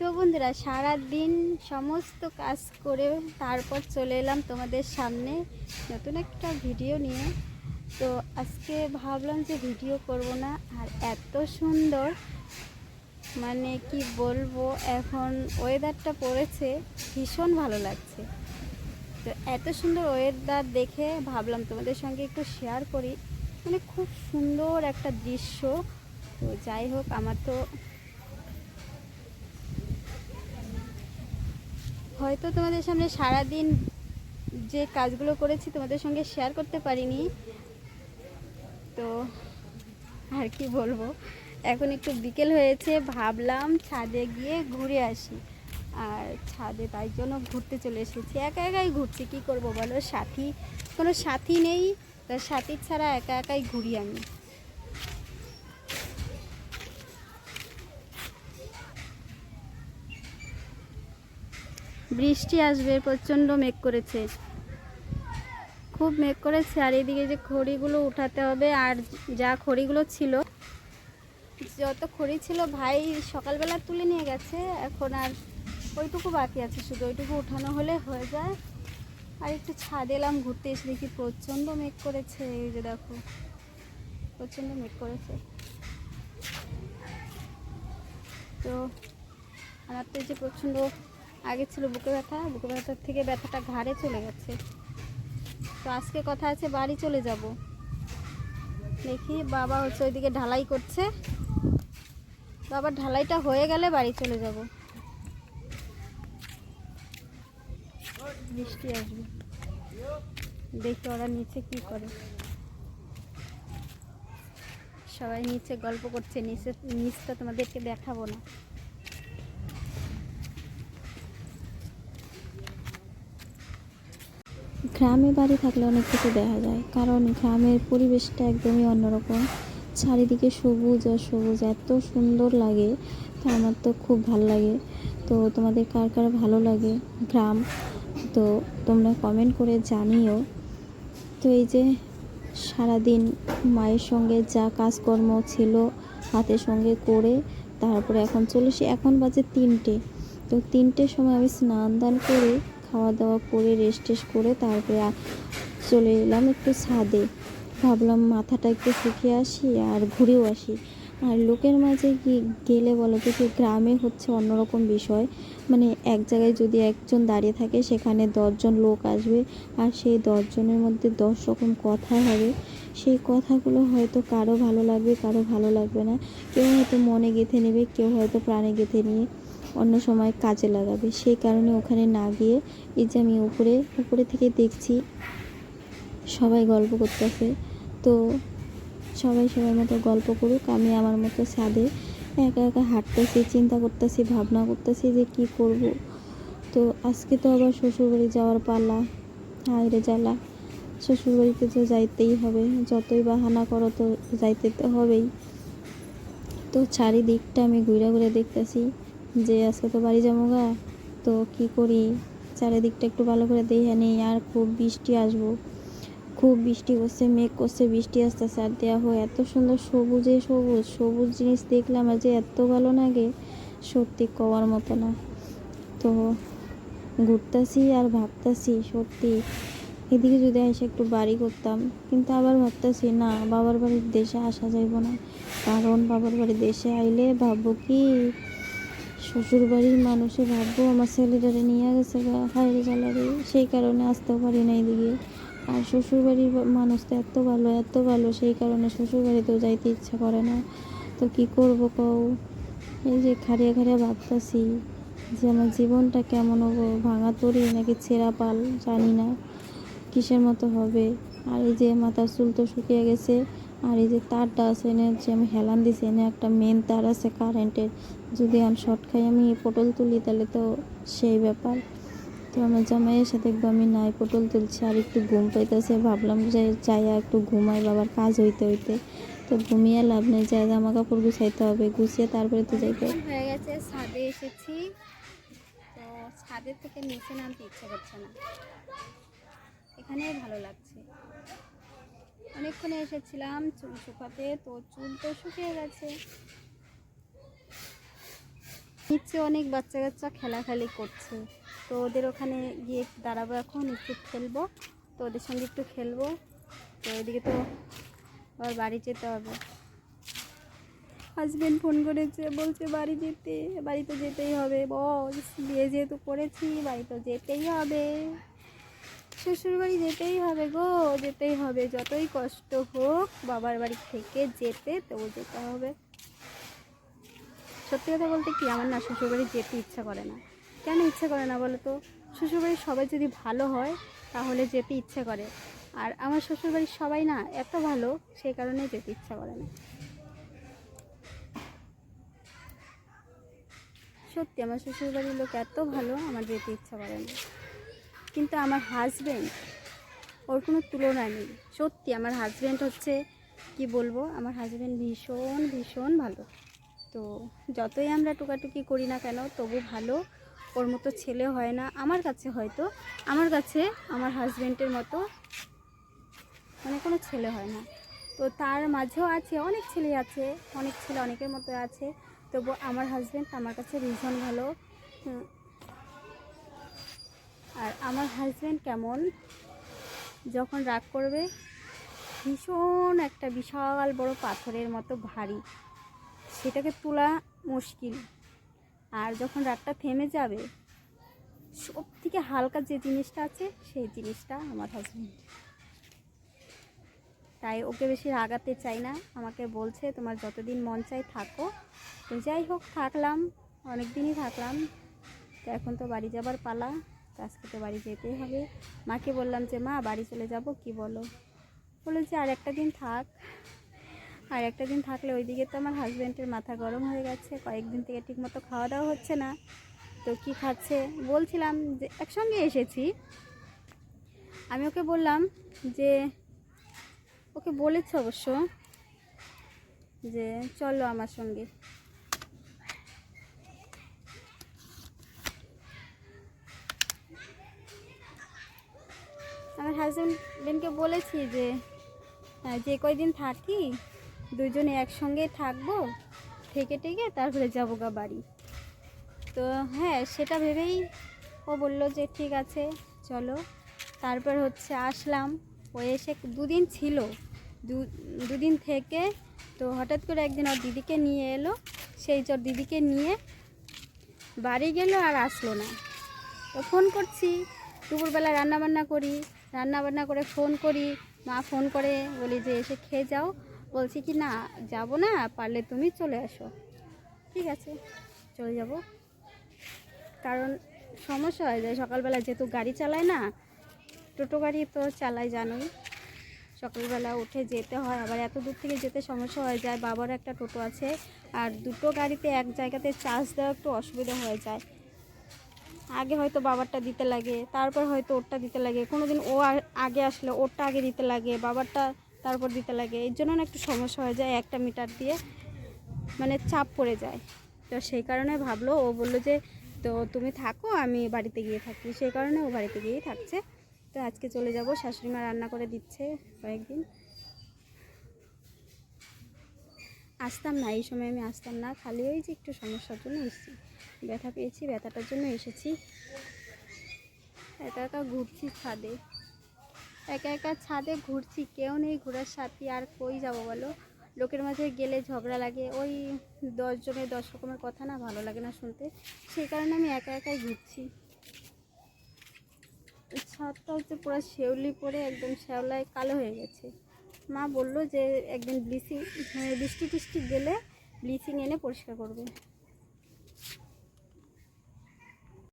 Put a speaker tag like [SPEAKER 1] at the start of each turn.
[SPEAKER 1] তো বন্ধুরা সারা দিন সমস্ত কাজ করে তারপর চলে এলাম তোমাদের সামনে নতুন একটা ভিডিও নিয়ে। তো আজকে ভাবলাম যে ভিডিও করব না, আর এত সুন্দর মানে কি বলব, এখন ওয়েদারটা পড়েছে, ভীষণ ভালো লাগছে। তো এত সুন্দর ওয়েদার দেখে ভাবলাম তোমাদের সঙ্গে একটু শেয়ার করি। মানে খুব সুন্দর একটা দৃশ্য। তো যাই হোক, আমার তো হয়তো তোমাদের সামনে সারা দিন যে কাজগুলো করেছি তোমাদের সঙ্গে শেয়ার করতে পারিনি। তো আর কি বলব? এখন একটু বিকেল হয়েছে, ভাবলাম ছাদে গিয়ে ঘুরে আসি। আর ছাদে তাই জন্য ঘুরতে চলে এসেছি। একা একাই ঘুরছি, কী করব বলো? সাথী, কোনো সাথী নেই। তার সাথী ছাড়া একা একাই ঘুরি আমি। বৃষ্টি আসবে, প্রচণ্ড মেঘ করেছে। খুব মেঘ করেছে, আর এদিকে যে খড়িগুলো উঠাতে হবে আর যা খড়িগুলো ছিল, যত খড়ি ছিল ভাই সকালবেলা তুলে নিয়ে গেছে, এখন আর ওইটুকু বাকি আছে, শুধু ওইটুকু উঠানো হলে হয়ে যায়। আর একটু ছাদ এলাম, ঘুরতে এসে দেখি প্রচণ্ড মেঘ করেছে, এই যে দেখো, প্রচণ্ড মেঘ করেছে। তো আমার তো এই যে প্রচণ্ড আগে ছিল বুকে ব্যথা, বুকে ব্যথার থেকে ব্যথাটা ঘাড়ে চলে গেছে। তো আজকে কথা আছে বাড়ি চলে যাব। দেখি বাবা হচ্ছে ওইদিকে ঢালাই করছে। বাবার ঢালাইটা হয়ে গেলে বাড়ি চলে যাব। বৃষ্টি আসবে। দেখি ওরা নিচে কি করে। সবাই নিচে গল্প করছে, নিচে নিচটা তোমাদেরকে দেখাবো না।
[SPEAKER 2] গ্রামে বাড়ি থাকলে অনেক কিছু দেখা যায়। কারণ গ্রামের পরিবেশটা একদমই অন্যরকম। চারিদিকে সবুজ আর সবুজ, এত সুন্দর লাগে। তো আমার তো খুব ভালো লাগে। তো তোমাদের কার কার ভালো লাগে গ্রাম? তো তোমরা কমেন্ট করে জানিও। তো এই যে সারাদিন মায়ের সঙ্গে যা কাজকর্ম ছিল হাতের সঙ্গে করে তারপরে এখন চলে এখন বাজে তিনটে। তো তিনটের সময় আমি স্নান দান করে খাওয়া দাওয়া করে রেস্ট টেস্ট করে তারপরে চলে এলাম একটু ছাদে। ভাবলাম মাথাটা একটু শুকিয়ে আসি আর ঘুরেও আসি। আর লোকের মাঝে কি গেলে বলো তো যে গ্রামে হচ্ছে অন্যরকম বিষয়। মানে এক জায়গায় যদি একজন দাঁড়িয়ে থাকে, সেখানে দশজন লোক আসবে আর সেই দশজনের মধ্যে দশ রকম কথা হবে। সেই কথাগুলো হয়তো কারও ভালো লাগবে, কারও ভালো লাগবে না। কেউ হয়তো মনে গেঁথে নেবে, কেউ হয়তো প্রাণে গেঁথে নিয়ে অন্য সময় কাজে লাগাবে। সেই কারণে ওখানে না গিয়ে এই যে আমি উপরে উপরে থেকে দেখছি, সবাই গল্প করতেছে। তো সবাই সবার মতো গল্প করুক, আমি আমার মতো ছাদে একা একা হাঁটতেছি, চিন্তা করতেছি, ভাবনা করতেছি যে কি করব। তো আজকে তো আবার শ্বশুরবাড়ি যাওয়ার পালা, হায়রে জ্বালা। শ্বশুরবাড়িতে তো যাইতেই হবে, যতই বাহানা করো তো যাইতে তো হবেই। তো চারিদিকটা আমি ঘুরে ঘুরে দেখতেছি। যে আজকে তো বাড়ি যাব গা, তো কি করি? চারিদিকটা একটু ভালো করে দেখে নেই, আর খুব বৃষ্টি আসব। খুব বৃষ্টি করছে মেঘ করছে, বৃষ্টি আসতেছে, আর দেওয়া হয় এত সুন্দর সবুজে সবুজ সবুজ জিনিস দেখলাম আর যে এত ভালো লাগে, সত্যি কওয়ার মতো না। তো ঘুরতাছি আর ভাবতাছি, সত্যি। এদিকে যদি এসে একটু বাড়ি করতাম, কিন্তু আবার ভাবতেছি, না, বাবার বাড়ির দেশে আসা যাইব না। কারণ বাবার বাড়ির দেশে আইলে ভাববো কি শ্বশুর বাড়ির মানুষে ভাববো আমার ছেলেটারে নিয়ে গেছে হাইরে জ্বালারে সেই কারণে আসতেও পারি না এদিকে আর শ্বশুর বাড়ির মানুষ তো এত ভালো এত ভালো, সেই কারণে শ্বশুর বাড়িতেও যাইতে ইচ্ছা করে না। তো কি করব কও? এই যে খাড়িয়া খাড়িয়া ভাবতাছি যে আমার জীবনটা কেমন হব, ভাঙা তরি নাকি ছেঁড়া পাল, জানি না। কিসের মতো হবে? আর এই যে মাথার চুল তো শুকিয়ে গেছে আর এই যে তারটা আছে, এনে যে আমি হেলান দিছি, এনে একটা মেন তার আছে কারেন্টের যদি আমি শর্ট খাই, আমি পটল তুলি, তাহলে তো সেই ব্যাপার। তো আমার জামাইয়ের সাথে একদম আমি নাই পটল তুলছি, আর একটু ঘুম পাইতেছে। ভাবলাম যে যাইয়া একটু ঘুমাই, বাবার কাজ হইতে হইতে। তো ঘুমিয়ে লাভ নেই, যাই জামা কাপড় গুছাইতে হবে। গুছিয়ে তারপরে তো যাইতে
[SPEAKER 1] হয়ে গেছে, ছাদে এসেছি। তো ছাদের থেকে নিচে নামতে ইচ্ছা করছে না। এখানেই ভালো লাগছে। অনেকক্ষণে এসেছিলাম, চুল শুকাতে, তো চুল তো শুকিয়ে গেছে। নিচে অনেক বাচ্চা কাচ্চা খেলাখালি করছে। তো ওদের ওখানে গিয়ে দাঁড়াবো এখন, একটু খেলব। তো ওদের সঙ্গে একটু খেলব। তো এদিকে তো আবার বাড়ি যেতে হবে। হাজবেন্ড ফোন করেছে, বলছে বাড়ি যেতে, বাড়ি তো যেতেই হবে। বস বিয়ে যেহেতু করেছি, বাড়ি তো যেতেই হবে। শ্বশুর বাড়ি যেতেই হবে গো, যেতেই হবে। যতই কষ্ট হোক, বাবার বাড়ি থেকে যেতে তবু যেতে হবে। সত্যি কথা বলতে কি, আমার না শ্বশুরবাড়ি যেতে ইচ্ছা করে না। কেন ইচ্ছা করে না বলো তো? শ্বশুরবাড়ির সবাই যদি ভালো হয়, তাহলে যেতে ইচ্ছে করে। আর আমার শ্বশুরবাড়ির সবাই না এত ভালো, সেই কারণে যেতে ইচ্ছা করে না। সত্যি, আমার শ্বশুরবাড়ির লোক এত ভালো, আমার যেতে ইচ্ছা করে না। কিন্তু আমার হাজব্যান্ড ওর কোনো তুলনা নেই। সত্যি, আমার হাজব্যান্ড হচ্ছে, কি বলব, আমার হাজব্যান্ড ভীষণ ভীষণ ভালো। তো যতই আমরা টুকাটুকি করি না কেন, তবু ভালো। ওর মতো ছেলে হয় না। আমার কাছে হয়তো, আমার কাছে আমার হাজব্যান্ডের মতো মানে কোনো ছেলে হয় না। তো তার মাঝেও আছে, অনেক ছেলে আছে, অনেক ছেলে অনেকের মতো আছে। তবু আমার হাজব্যান্ড আমার কাছে ভীষণ ভালো। আর আমার হাজব্যান্ড কেমন? যখন রাগ করবে, ভীষণ একটা বিশাল বড় পাথরের মতো ভারী। সেটাকে তোলা মুশকিল। আর যখন রাগটা থেমে যাবে সব থেকে হালকা যে জিনিসটা আছে, সেই জিনিসটা আমার হাজব্যান্ড তাই ওকে বেশি রাগাতে চাই না। আমাকে বলছে, তোমার যতদিন মন চাই থাকো। তো যাই হোক, থাকলাম। অনেক দিনই থাকলাম। তো এখন তো বাড়ি যাবার পালা। তো আজকে তো বাড়ি যেতেই হবে। মাকে বললাম যে, মা, বাড়ি চলে যাব, কি বলো? বলে যে, আর একটা দিন থাক। আর একটা দিন থাকলে ওইদিকে তো আমার হাজব্যান্ডের মাথা গরম হয়ে গেছে। কয়েকদিন থেকে ঠিকমতো খাওয়া দাওয়া হচ্ছে না। তো কি খাচ্ছে? বলছিলাম যে, একসঙ্গে এসেছি। আমি ওকে বললাম যে, ওকে বলেছে অবশ্য যে, চলো আমার সঙ্গে আমার হাজব্যান্ডকে বলেছি যে যে কয়দিন থাকি, দুজনে একসঙ্গে থাকব, থেকে টেকে তারপরে যাব গা বাড়ি। তো হ্যাঁ সেটা ভেবেই ও বলল যে, ঠিক আছে, চলো। তারপর হচ্ছে আসলাম। ও এসে দুদিন ছিল। দুদিন থেকে তো হঠাৎ করে একদিন ওর দিদিকে নিয়ে এলো। সেই ওর দিদিকে নিয়ে বাড়ি গেল আর আসলো না। তো ফোন করছি, দুপুরবেলা রান্নাবান্না করি। রান্নাবান্না করে ফোন করি। মা ফোন করে বলি যে, এসে খেয়ে যাও। বলছি কি, না, যাব না, পারলে তুমি চলে আসো। ঠিক আছে, চলে যাব। কারণ সমস্যা হয়ে যায় সকালবেলা যেহেতু গাড়ি চালায় না, টোটো গাড়ি তো চালাই জানোই। সকালবেলা উঠে যেতে হয়, আবার এত দূর থেকে যেতে সমস্যা হয়ে যায়। বাবার একটা টোটো আছে, আর দুটো গাড়িতে এক জায়গাতে চার্জ দেওয়া একটু অসুবিধা হয়ে যায়। আগে হয়তো বাবারটা দিতে লাগে, তারপর হয়তো ওরটা দিতে লাগে কোনো দিন ও আগে আসলে ওরটা আগে দিতে লাগে, বাবারটা তারপর দিতে লাগে, এর জন্য না একটু সমস্যা হয়ে যায় একটা মিটার দিয়ে মানে চাপ পড়ে যায়। তো সেই কারণে ভাবলো, ও বলল যে, তো তুমি থাকো, আমি বাড়িতে গিয়ে থাকি। সেই কারণে ও বাড়িতে গিয়েই থাকছে। তো আজকে চলে যাব শাশুড়ি মা রান্না করে দিচ্ছে কয়েকদিন। আসতাম না, এই সময় আমি আসতাম না, খালি ওই যে একটু সমস্যার জন্য এসেছি। ব্যথা পেয়েছি, ব্যথাটার জন্য এসেছি। একা একা ঘুরছি ছাদে। একা একা ছাদে ঘুরছি, কেউ নেই, ঘোরার সাথে, আর কই যাব বলো? লোকের মাঝে গেলে ঝগড়া লাগে, ওই দশজনের দশ রকমের কথা না ভালো লাগে না শুনতে। সেই কারণে আমি একা একাই ঘুরছি। ছাদটা হচ্ছে পুরো শেওলি পরে, একদম শ্যাওলায় কালো হয়ে গেছে। মা বলল যে একদিন ব্লিচিং বৃষ্টি টিষ্টি গেলে ব্লিচিং এনে পরিষ্কার করবে।